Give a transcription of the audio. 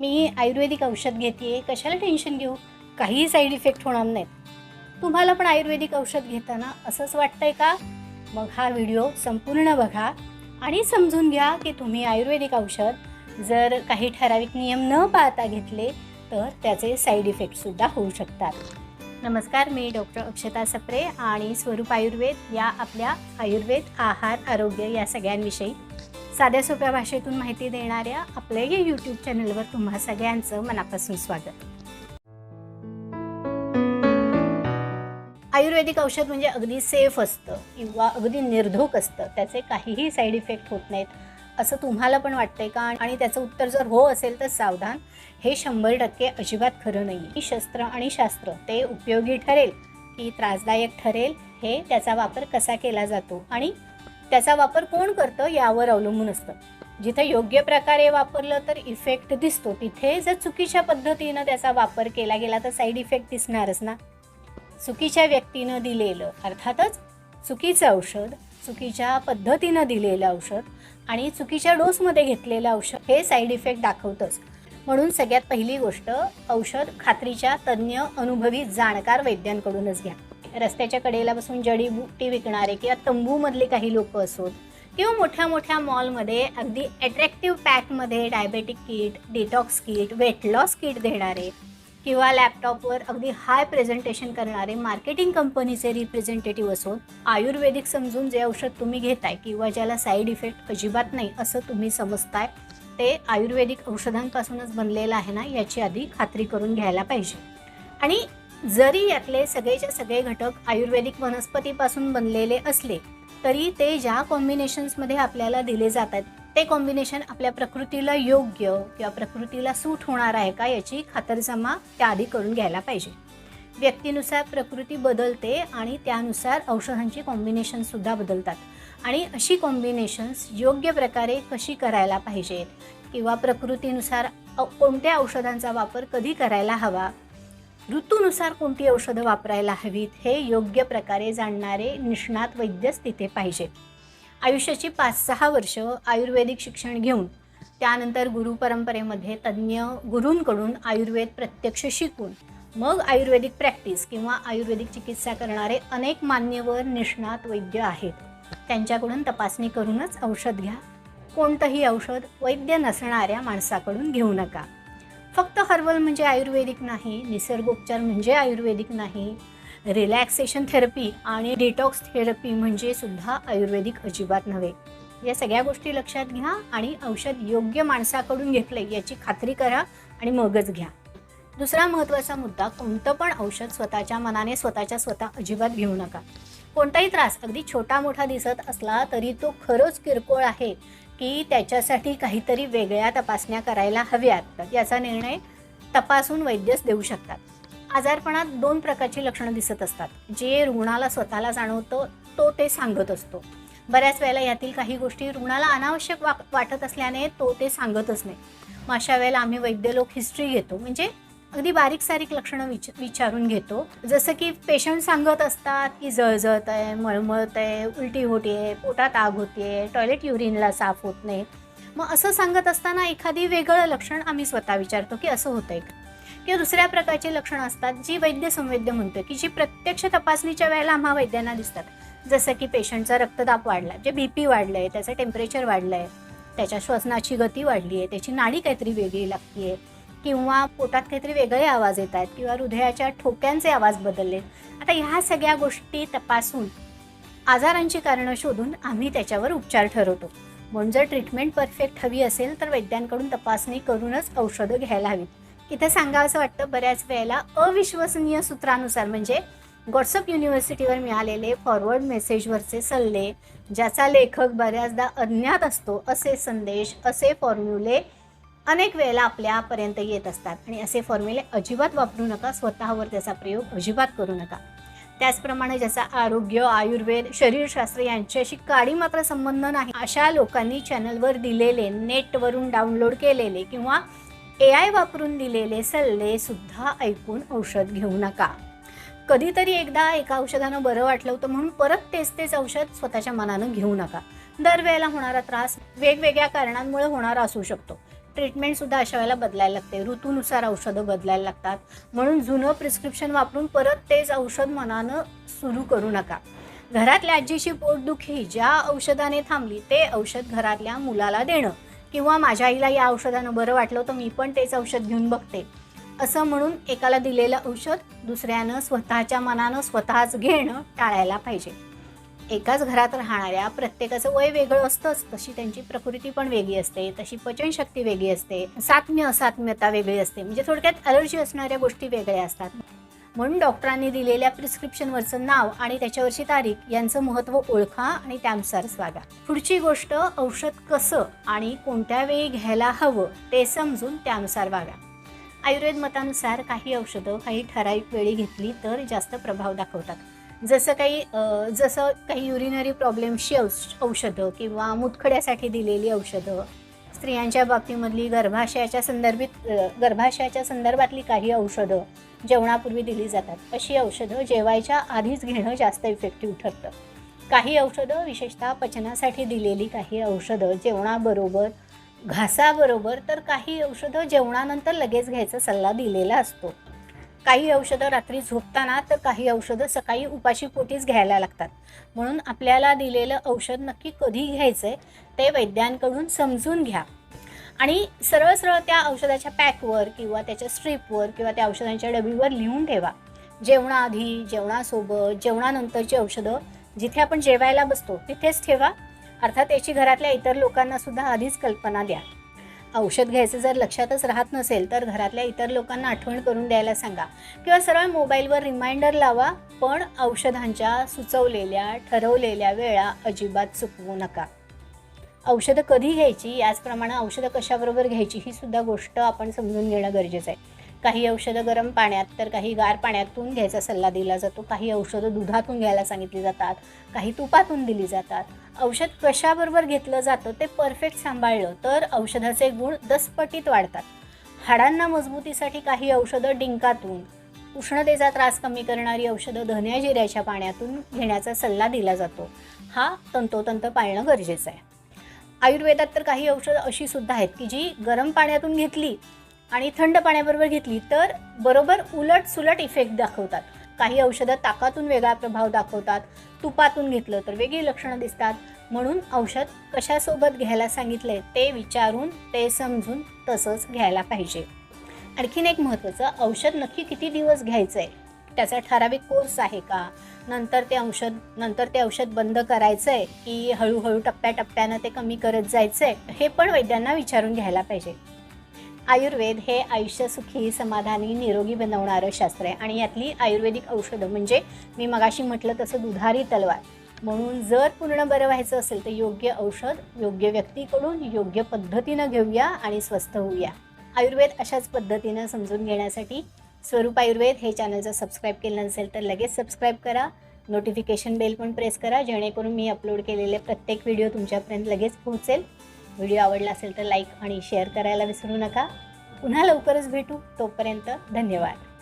मी आयुर्वेदिक औषध घेते कशाला टेन्शन घेऊ? काहीही साईड इफेक्ट होणार नाहीत. तुम्हाला पण आयुर्वेदिक औषध घेताना असंच वाटतंय का? मग हा व्हिडिओ संपूर्ण बघा आणि समजून घ्या की तुम्ही आयुर्वेदिक औषध जर काही ठराविक नियम न पाळता घेतले तर त्याचे साईड इफेक्टसुद्धा होऊ शकतात. नमस्कार मी डॉक्टर अक्षता सप्रे आणि स्वरूप आयुर्वेद या आपल्या आयुर्वेद आहार आरोग्य या सगळ्यांविषयी. साध्या सोप्या भाषेतून माहिती देणाऱ्या आपल्या या यूट्यूब चॅनलवर तुम्हा सगळ्यांचं मनापासून स्वागत. आयुर्वेदिक औषध म्हणजे अगदी सेफ असतं किंवा अगदी निर्धोक असतं. त्याचे काहीही साईड इफेक्ट होत नाहीत असं तुम्हाला पण वाटतंय का? आणि त्याचं उत्तर जर हो असेल तर सावधान. हे शंभर टक्के अजिबात खरं नाही की शस्त्र आणि शास्त्र ते उपयोगी ठरेल की त्रासदायक ठरेल हे त्याचा वापर कसा केला जातो आणि त्याचा वापर कोण करतं यावर अवलंबून असतं. जिथे योग्य प्रकारे वापरलं तर इफेक्ट दिसतो. तिथे जर चुकीच्या पद्धतीनं त्याचा वापर केला गेला तर साईड इफेक्ट दिसणारच ना. चुकीच्या व्यक्तीनं दिलेलं अर्थातच चुकीचं औषध चुकीच्या पद्धतीनं दिलेलं औषध आणि चुकीच्या डोसमध्ये घेतलेलं औषध हे साईड इफेक्ट दाखवतंच. म्हणून सगळ्यात पहिली गोष्ट औषध खात्रीच्या तज्ज्ञ अनुभवी जाणकार वैद्यांकडूनच घ्या. रस्त्याच्या कडेला बसून जडीबुटी विकणारे किंवा तंबूमधले काही लोक असोत किंवा मोठ्या मोठ्या मॉलमध्ये अगदी attractive पॅकमध्ये diabetic kit detox kit weight loss kit देणारे किंवा लॅपटॉपवर अगदी हाय प्रेझेंटेशन करणारे मार्केटिंग कंपनीचे रिप्रेझेंटेटिव्ह असून आयुर्वेदिक समजून जे औषध तुम्ही घेताय किंवा ज्याला साईड इफेक्ट अजिबात नाही असं तुम्ही समजताय ते आयुर्वेदिक औषधांपासूनच बनलेलं आहे ना याची आधी खात्री करून घ्यायला पाहिजे. आणि जरी यातले सगळेच्या सगळे घटक आयुर्वेदिक वनस्पतीपासून बनलेले असले तरी ते ज्या कॉम्बिनेशन्समध्ये आपल्याला दिले जातात ते कॉम्बिनेशन आपल्या प्रकृतीला योग्य किंवा प्रकृतीला सूट होणार आहे का याची खातरजमा त्याआधी करून घ्यायला पाहिजे. व्यक्तीनुसार प्रकृती बदलते आणि त्यानुसार औषधांची कॉम्बिनेशनसुद्धा बदलतात. आणि अशी कॉम्बिनेशन्स योग्य प्रकारे कशी करायला पाहिजेत किंवा प्रकृतीनुसार कोणत्या औषधांचा वापर कधी करायला हवा ऋतूनुसार कोणती औषधं वापरायला हवीत हे योग्य प्रकारे जाणणारे निष्णात वैद्यच तिथे पाहिजेत आयुष्याची पाच सहा वर्ष आयुर्वेदिक शिक्षण घेऊन त्यानंतर गुरु परंपरेमध्ये तज्ज्ञ गुरूंकडून आयुर्वेद प्रत्यक्ष शिकून मग आयुर्वेदिक प्रॅक्टिस किंवा आयुर्वेदिक चिकित्सा करणारे अनेक मान्यवर निष्णात वैद्य आहेत. त्यांच्याकडून तपासणी करूनच औषध घ्या. कोणतंही औषध वैद्य नसणाऱ्या माणसाकडून घेऊ नका. फक्त हर्बल म्हणजे आयुर्वेदिक नाही निसर्गोपचार म्हणजे आयुर्वेदिक नाही रिलॅक्सेशन थेरपी आणि डिटॉक्स थेरपी म्हणजे सुद्धा आयुर्वेदिक अजिबात नव्हे. या सगळ्या गोष्टी लक्षात घ्या आणि औषध योग्य माणसाकडून घेतले याची खात्री करा आणि मगच घ्या. दुसरा महत्त्वाचा मुद्दा कोणतं पण औषध स्वतःच्या मनाने स्वतःच्या स्वतः अजिबात घेऊ नका. कोणताही त्रास अगदी छोटा मोठा दिसत असला तरी तो खरंच किरकोळ आहे. की त्याच्यासाठी काहीतरी वेगळ्या तपासण्या करायला हव्यात. याचा निर्णय तपासून वैद्यच देऊ शकतात. आजारपणात दोन प्रकारची लक्षणं दिसत असतात. जे रुग्णाला स्वतःला जाणवतं तो ते सांगत असतो. बऱ्याच वेळेला यातील काही गोष्टी रुग्णाला अनावश्यक वा वाटत असल्याने तो ते सांगतच नाही. मग अशा वेळेला आम्ही वैद्य लोक हिस्ट्री घेतो. म्हणजे अगदी बारीक सारीक लक्षणं विच विचारून घेतो. जसं की पेशंट सांगत असतात की जळजळत आहे मळमळत आहे उलटी होते आहे पोटात आग होते टॉयलेट युरिनला साफ होत नाही. मग असं सांगत असताना एखादी वेगळं लक्षण आम्ही स्वतः विचारतो की असं होतं का? किंवा दुसऱ्या प्रकारची लक्षणं असतात जी वैद्य संवेद्य म्हणतो की जी प्रत्यक्ष तपासणीच्या वेळेला आम्हा वैद्यांना दिसतात. जसं की पेशंटचा रक्तदाब वाढला जे बी पी वाढलं आहे त्याचं टेम्परेचर वाढलं आहे त्याच्या श्वसनाची गती वाढली आहे त्याची नाडी काहीतरी वेगळी लागते आहे किंवा पोटात काहीतरी वेगळे आवाज येत आहेत किंवा हृदयाच्या ठोक्यांचे आवाज बदलले. आता ह्या सगळ्या गोष्टी तपासून आजारांची कारणं शोधून आम्ही त्याच्यावर उपचार ठरवतो. म्हणून जर ट्रीटमेंट परफेक्ट हवी असेल तर वैद्यांकडून तपासणी करूनच औषधं घ्यायला हवीत. इथे सांगावं वाटतं बऱ्याच वेळेला अविश्वसनीय सूत्रानुसार म्हणजे व्हॉट्सअप युनिव्हर्सिटीवर मिळालेले फॉरवर्ड मेसेजवरचे सल्ले ज्याचा लेखक बऱ्याचदा अज्ञात असतो असे संदेश असे फॉर्म्युले अनेक वेळेला आपल्यापर्यंत येत असतात. आणि असे फॉर्म्युले अजिबात वापरू नका. स्वतःवर त्याचा प्रयोग अजिबात करू नका. त्याचप्रमाणे ज्याचा आरोग्य आयुर्वेद शरीरशास्त्र यांच्याशी काडी मात्र संबंध नाही. अशा लोकांनी चॅनलवर दिलेले नेटवरून डाउनलोड केलेले किंवा ए आय वापरून दिलेले सल्ले सुद्धा ऐकून औषध घेऊ नका. कधीतरी एकदा एका औषधानं बरं वाटलं होतं म्हणून परत तेच तेच औषध स्वतःच्या मनानं घेऊ नका. दरवेळेला होणारा त्रास वेगवेगळ्या कारणांमुळे होणारा असू शकतो. ट्रीटमेंटसुद्धा अशा वेळेला बदलायला लागते. ऋतूनुसार औषधं बदलायला लागतात. म्हणून जुनं प्रिस्क्रिप्शन वापरून परत तेच औषध मनानं सुरू करू नका. घरातल्या आजीची पोटदुखी ज्या औषधाने थांबली ते औषध घरातल्या मुलाला देणं किंवा माझ्या आईला या औषधानं बरं वाटलं तर मी पण तेच औषध घेऊन बघते. असं म्हणून एकाला दिलेलं औषध दुसऱ्यानं स्वतःच्या मनानं स्वतःच घेणं टाळायला पाहिजे. एकाच घरात राहणाऱ्या प्रत्येकाचं वय वेगळं असतंच. तशी त्यांची प्रकृती पण वेगळी असते तशी पचनशक्ती वेगळी असते सात्म्य असात्म्यता वेगळी असते. म्हणजे थोडक्यात अलर्जी असणाऱ्या गोष्टी वेगळ्या असतात. म्हणून डॉक्टरांनी दिलेल्या प्रिस्क्रिप्शनवरचं नाव आणि त्याच्यावरची तारीख यांचं महत्त्व ओळखा आणि त्यानुसार वागा पुढची गोष्ट औषध कसं आणि कोणत्या वेळी घ्यायला हवं ते समजून त्यानुसार वागा. आयुर्वेद मतानुसार काही औषधं काही ठराविक वेळी घेतली तर जास्त प्रभाव दाखवतात. जसं काही जसं काही युरिनरी प्रॉब्लेम्सची औष औषधं किंवा मुतखड्यासाठी दिलेली औषधं स्त्रियांच्या बाबतीमधली गर्भाशयाच्या संदर्भित गर्भाशयाच्या संदर्भातली काही औषधं जेवणापूर्वी दिली जातात अशी औषधं जेवायच्या आधीच घेणं जास्त इफेक्टिव्ह ठरतं. काही औषधं विशेषतः पचनासाठी दिलेली काही औषधं जेवणाबरोबर घासाबरोबर तर काही औषधं जेवणानंतर लगेच घ्यायचा सल्ला दिलेला असतो. काही औषधं रात्री झोपताना तर काही औषधं सकाळी उपाशी पोटीच घ्यायला लागतात. म्हणून आपल्याला दिलेलं औषध नक्की कधी घ्यायचं आहे ते वैद्यांकडून समजून घ्या. आणि सरळ सरळ त्या औषधाच्या पॅकवर किंवा त्याच्या स्ट्रीपवर किंवा त्या औषधांच्या डबीवर लिहून ठेवा. जेवणाआधी जेवणासोबत जेवणानंतरची औषधं जिथे आपण जेवायला बसतो तिथेच ठेवा. अर्थात याची घरातल्या इतर लोकांना सुद्धा आधीच कल्पना द्या. औषध घ्यायचं जर लक्षातच राहत नसेल तर घरातल्या इतर लोकांना आठवण करून द्यायला सांगा. किंवा सरळ मोबाईलवर रिमाइंडर लावा पण औषधांच्या सुचवलेल्या ठरवलेल्या वेळा अजिबात चुकवू नका. औषधं कधी घ्यायची? याचप्रमाणे औषधं कशाबरोबर घ्यायची? ही सुद्धा गोष्ट आपण समजून घेणं गरजेचं आहे. काही औषधं गरम पाण्यात तर काही गार पाण्यातून घ्यायचा सल्ला दिला जातो. काही औषधं दुधातून घ्यायला सांगितली जातात काही तुपातून दिली जातात. औषध कशाबरोबर घेतलं जातं ते परफेक्ट सांभाळलं तर औषधाचे गुण दसपटीत वाढतात. हाडांना मजबूतीसाठी काही औषधं डिंकातून उष्णतेचा त्रास कमी करणारी औषधं धन्या जिऱ्याच्या पाण्यातून घेण्याचा सल्ला दिला जातो. हा तंतोतंत पाळणं गरजेचं आहे. आयुर्वेदात तर काही औषधं अशी सुद्धा आहेत की जी गरम पाण्यातून घेतली आणि थंड पाण्याबरोबर घेतली तर बरोबर उलट सुलट इफेक्ट दाखवतात. काही औषधं ताकातून वेगळा प्रभाव दाखवतात. तुपातून घेतलं तर वेगळी लक्षणं दिसतात. म्हणून औषध कशासोबत घ्यायला सांगितलंय ते विचारून ते समजून तसंच घ्यायला पाहिजे. आणखीन एक महत्त्वाचं औषध नक्की किती दिवस घ्यायचं आहे त्याचा ठराविक कोर्स आहे का? नंतर ते औषध नंतर ते औषध बंद करायचं आहे की हळूहळू टप्प्याटप्प्यानं ते कमी करत जायचं आहे हे पण वैद्यांना विचारून घ्यायला पाहिजे. आयुर्वेद हे आयुष्य सुखी समाधानी निरोगी बनवणारं शास्त्र आहे. आणि यातली आयुर्वेदिक औषधं म्हणजे मी मगाशी म्हटलं तसं दुधारी तलवार. म्हणून जर पूर्ण बरं व्हायचं असेल तर योग्य औषध योग्य व्यक्तीकडून योग्य पद्धतीनं घेऊया आणि स्वस्थ होऊया. आयुर्वेद अशाच पद्धतीनं समजून घेण्यासाठी स्वरूप आयुर्वेद हे चॅनल जर सबस्क्राईब केलं नसेल तर लगेच सबस्क्राईब करा. नोटिफिकेशन बेल पण प्रेस करा जेणेकरून मी अपलोड केलेले प्रत्येक व्हिडिओ तुमच्यापर्यंत लगेच पोहोचेल. व्हिडिओ आवडला असेल तर लाईक आणि शेअर करायला विसरू नका. पुन्हा लवकरच भेटू. तोपर्यंत धन्यवाद.